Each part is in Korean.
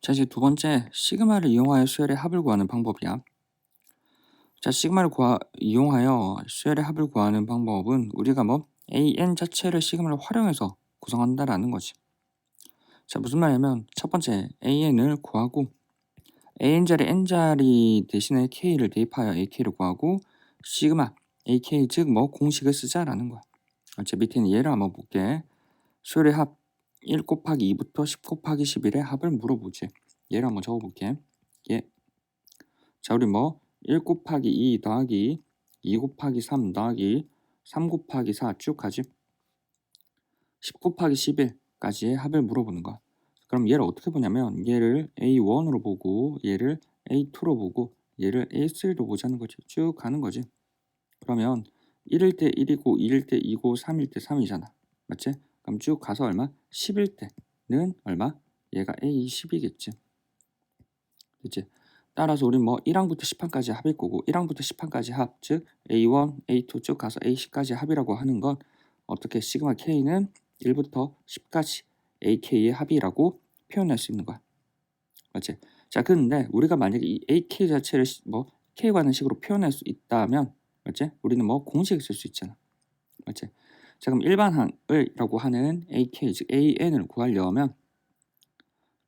자, 이제 두 번째, 시그마를 이용하여 수열의 합을 구하는 방법이야. 자, 시그마를 구하, 이용하여 수열의 합을 구하는 방법은 우리가 뭐 an 자체를 시그마를 활용해서 구성한다라는 거지. 자, 무슨 말이냐면 첫 번째 an을 구하고 an자리 n자리 대신에 k를 대입하여 ak를 구하고 시그마 ak 즉 뭐 공식을 쓰자라는 거야. 자, 밑에는 얘를 한번 볼게. 수열의 합 1 곱하기 2부터 10 곱하기 11의 합을 물어보지. 얘를 한번 적어볼게. 예. 자, 우리 뭐 1 곱하기 2 더하기 2 곱하기 3 더하기 3 곱하기 4쭉 가지. 10 곱하기 11까지의 합을 물어보는 거야. 그럼 얘를 어떻게 보냐면 얘를 A1으로 보고 얘를 A2로 보고 얘를 A3로 보자는 거지. 쭉 가는 거지. 그러면 1일 때 1이고 2일 때 2고 3일 때 3이잖아. 맞지? 그럼 쭉 가서 얼마? 10일 때는 얼마? 얘가 A10이겠지. 그치? 따라서 우리 뭐 1항부터 10항까지 합일 거고 1항부터 10항까지 합, 즉 A1, A2 쭉 가서 A10까지 합이라고 하는 건 어떻게 시그마 K는 1부터 10까지 AK의 합이라고 표현할 수 있는 거야. 맞지? 자, 근데 우리가 만약에 이 AK 자체를 뭐 K 관한 식으로 표현할 수 있다면 맞지? 우리는 뭐 공식을 쓸 수 있잖아. 맞지? 자, 그럼 일반항을라고 하는 AK 즉 AN을 구하려면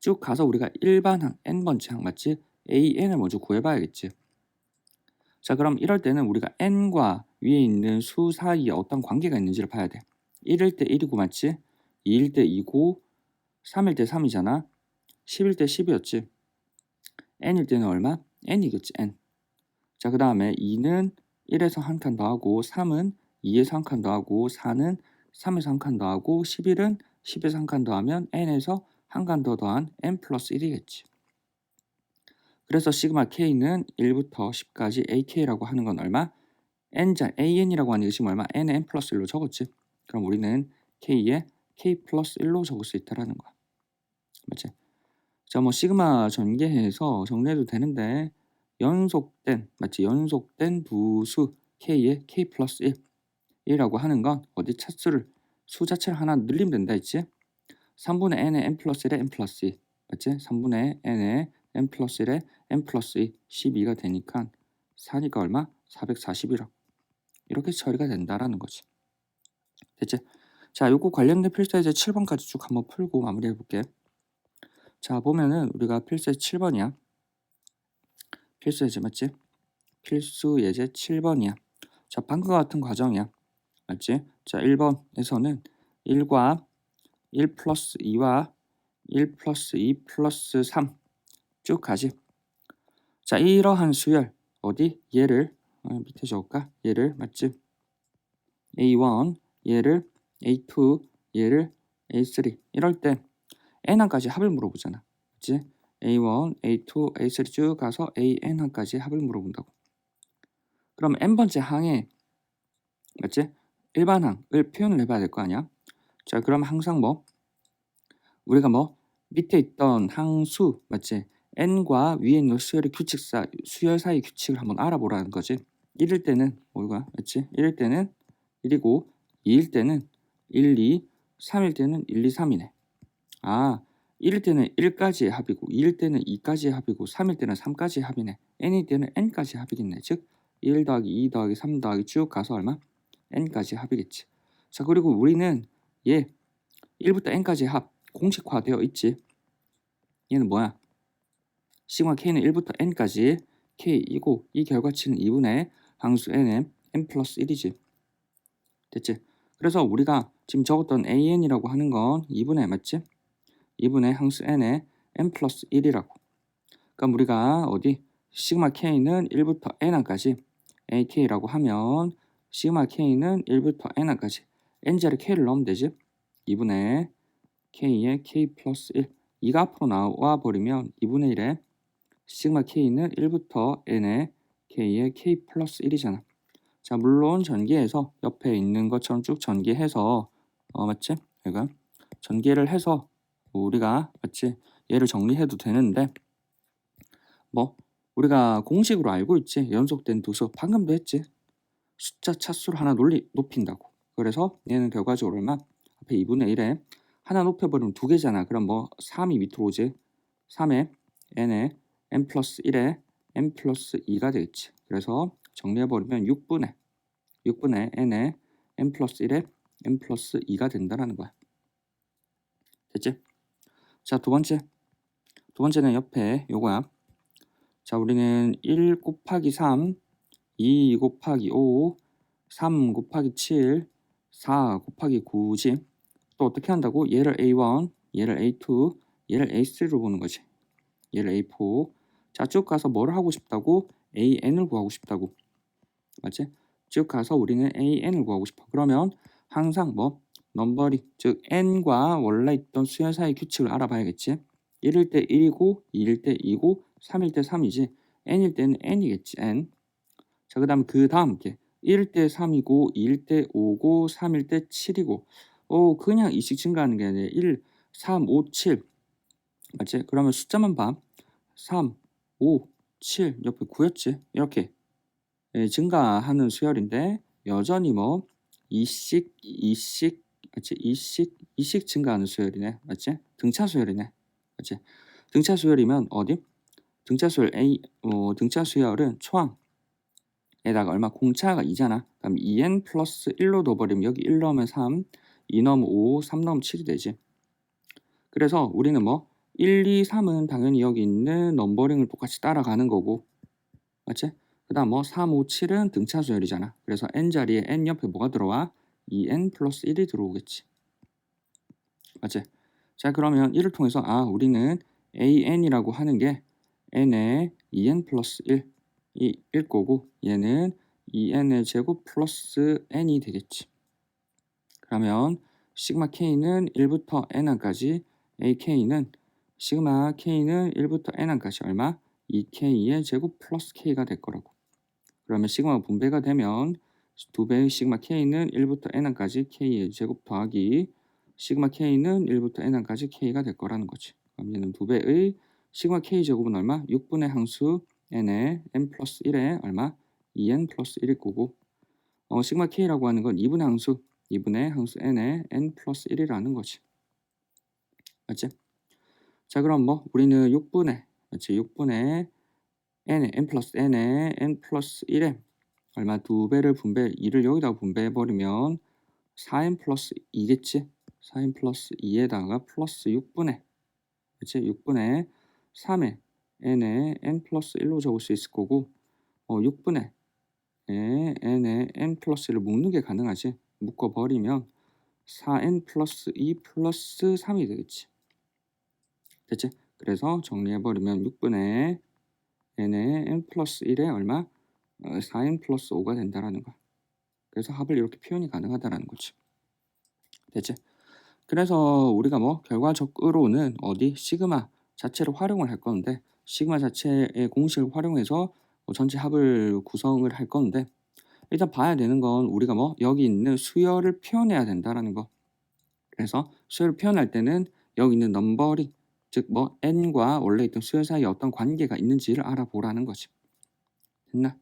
쭉 가서 우리가 일반항 n번째 항 맞지? AN을 먼저 구해봐야겠지. 자, 그럼 이럴 때는 우리가 n과 위에 있는 수 사이에 어떤 관계가 있는지를 봐야 돼. 1일 때 1이고 맞지? 2일 때 2고 3일 때 3이잖아. 10일 때 10이었지. n일 때는 얼마? n이겠지, n. 자, 그 다음에 2는 1에서 한 칸 더 하고 3은 2에서 한 칸 더하고 4는 3에서 한 칸 더하고 11은 10에서 한 칸 더하면 n에서 한 칸 더 더한 n 플러스 1이겠지. 그래서 시그마 k는 1부터 10까지 ak라고 하는 건 얼마? n자 an이라고 하는 게 지금 얼마? n에 n 플러스 1로 적었지. 그럼 우리는 k에 k 플러스 1로 적을 수 있다라는 거야. 맞지? 자, 뭐 시그마 전개해서 정리해도 되는데 연속된 맞지? 연속된 부수 k의 k 플러스 1 1이라고 하는 건 어디 차수를 수 자체를 하나 늘리면 된다 했지? 3분의 n의 n 플러스 1의 n 플러스 2 맞지? 3분의 n의 n 플러스 1의 n 플러스 2 12가 되니까 4니까 얼마? 440이라 이렇게 처리가 된다라는 거지. 됐지? 자, 요거 관련된 필수예제 7번까지 쭉 한번 풀고 마무리해 볼게. 자, 보면은 우리가 필수 예제 7번이야. 필수 예제 맞지? 필수 예제 7번이야. 자, 방금 같은 과정이야. 맞지? 자, 1번에서는 1과 1 플러스 2와 1 플러스 2 플러스 3 쭉 가지. 자, 이러한 수열 어디? 얘를 어, 밑에 적을까? 얘를 맞지? A1 얘를 A2 얘를 A3 이럴 때 N1까지 합을 물어보잖아. 그치? A1, A2, A3 쭉 가서 AN1까지 합을 물어본다고. 그럼 N번째 항에 맞지? 일반항을 표현을 해봐야 될 거 아니야? 자, 그럼 항상 뭐 우리가 뭐 밑에 있던 항수 맞지? n과 위에 있는 수열의 규칙 사 수열 사이 규칙을 한번 알아보라는 거지. 1일 때는 뭐가 맞지? 1일 때는 1이고 2일 때는 1, 2, 3일 때는 1, 2, 3이네. 아, 1일 때는 1까지의 합이고 2일 때는 2까지의 합이고 3일 때는 3까지의 합이네. n일 때는 n까지 합이겠네. 즉1 더하기 2 더하기 3 더하기 쭉 가서 얼마? N까지 합이겠지. 자, 그리고 우리는 얘 1부터 n까지 합 공식화되어 있지. 얘는 뭐야? 시그마 k는 1부터 n까지 k이고 이 결과치는 2분의 항수 nm n 플러스 1이지. 됐지? 그래서 우리가 지금 적었던 an이라고 하는 건 2분의 맞지? 2분의 항수 n의 n 플러스 1이라고. 그럼 우리가 어디 시그마 k는 1부터 n까지 ak라고 하면 시그마 k는 1부터 n까지 n자리 k를 넣으면 되지? 2분의 k의 k 플러스 1 2가 앞으로 나와 버리면 2분의 1에 시그마 k는 1부터 n의 k의 k 플러스 1이잖아. 자 물론 전개해서 옆에 있는 것처럼 쭉 전개해서 어 맞지? 얘가 전개를 해서 우리가 맞지? 얘를 정리해도 되는데 뭐 우리가 공식으로 알고 있지 연속된 두 수 방금도 했지 숫자 차수를 하나 놀리, 높인다고 그래서 얘는 결과적으로 얼마 앞에 2분의 1에 하나 높여버리면 두 개잖아 그럼 뭐 3이 밑으로 오지 3에 n에 n 플러스 1에 n 플러스 2가 되겠지. 그래서 정리해버리면 6분의 6분의 n에 n 플러스 1에 n 플러스 2가 된다라는 거야. 됐지? 자, 두 번째. 두 번째는 옆에 요거야. 자, 우리는 1 곱하기 3, 2 곱하기 5, 3 곱하기 7, 4 곱하기 9지. 또 어떻게 한다고? 얘를 A1, 얘를 A2, 얘를 A3로 보는 거지. 얘를 A4. 자, 쭉 가서 뭐를 하고 싶다고? AN을 구하고 싶다고. 맞지? 쭉 가서 우리는 AN을 구하고 싶어. 그러면 항상 뭐 넘버리 즉 n과 원래 있던 수열 사이 규칙을 알아봐야겠지. 1일 때 1이고 2일 때 2고 3일 때 3이지. n일 때는 n이겠지. n. 자, 그 다음 그 다음 게 1일 때 3이고 2일 때 5고 3일 때 7이고. 어, 그냥 이씩 증가하는 게 아니라 1, 3, 5, 7. 맞지? 그러면 숫자만 봐. 3, 5, 7 옆에 9였지. 이렇게 예, 증가하는 수열인데 여전히 뭐 이씩 이씩 맞지? 이씩 이씩 증가하는 수열이네. 맞지? 등차 수열이네. 맞지? 등차 수열이면 어디? 등차 수열 A 어, 등차 수열은 초항 에다가 얼마 공차가 2잖아. 그럼 2n 플러스 1로 넣어버리면 여기 1 넣으면 3, 2 넣으면 5, 3 넣으면 7이 되지. 그래서 우리는 뭐 1, 2, 3은 당연히 여기 있는 넘버링을 똑같이 따라가는 거고 맞지? 그 다음 뭐 3, 5, 7은 등차 수열이잖아. 그래서 n 자리에 n 옆에 뭐가 들어와? 2n 플러스 1이 들어오겠지. 맞지? 자 그러면 이를 통해서 아 우리는 an이라고 하는 게 n에 2n 플러스 1 이 1 거고 얘는 2n의 제곱 플러스 n이 되겠지. 그러면 시그마 k는 1부터 n까지 ak는 시그마 k는 1부터 n까지 얼마? 2k의 제곱 플러스 k가 될 거라고. 그러면 시그마가 분배가 되면 두 배의 시그마 k는 1부터 n까지 k의 제곱 더하기 시그마 k는 1부터 n까지 k가 될 거라는 거지. 그럼 얘는 두 배의 시그마 k 제곱은 얼마? 6분의 항수 n에 n 플러스 1에 얼마? 2n 플러스 1일 거고 어, 시그마 k라고 하는 건 2분의 항수 2분의 항수 n에 n 플러스 1이라는 거지. 맞지? 자 그럼 뭐 우리는 6분의 맞지? 6분의 n에 n 플러스 n에 n 플러스 1에 얼마 두 배를 분배 2를 여기다가 분배해 버리면 4n 플러스 2겠지? 4n 플러스 2에다가 플러스 6분의 그치? 6분의 3에 n에 n 플러스 1로 적을 수 있을 거고 어, 6분의 에, n에 n 플러스 1을 묶는 게 가능하지 묶어버리면 4n 플러스 2 플러스 3이 되겠지 됐지? 그래서 정리해버리면 6분의 n에 n 플러스 1에 얼마? 어, 4n 플러스 5가 된다라는 거야. 그래서 합을 이렇게 표현이 가능하다라는 거지. 됐지? 그래서 우리가 뭐 결과적으로는 어디 시그마 자체를 활용을 할 건데 시그마 자체의 공식을 활용해서 뭐 전체 합을 구성을 할 건데 일단 봐야 되는 건 우리가 뭐 여기 있는 수열을 표현해야 된다라는 거. 그래서 수열을 표현할 때는 여기 있는 넘버링 즉 뭐 n과 원래 있던 수열 사이에 어떤 관계가 있는지를 알아보라는 거지. 됐나?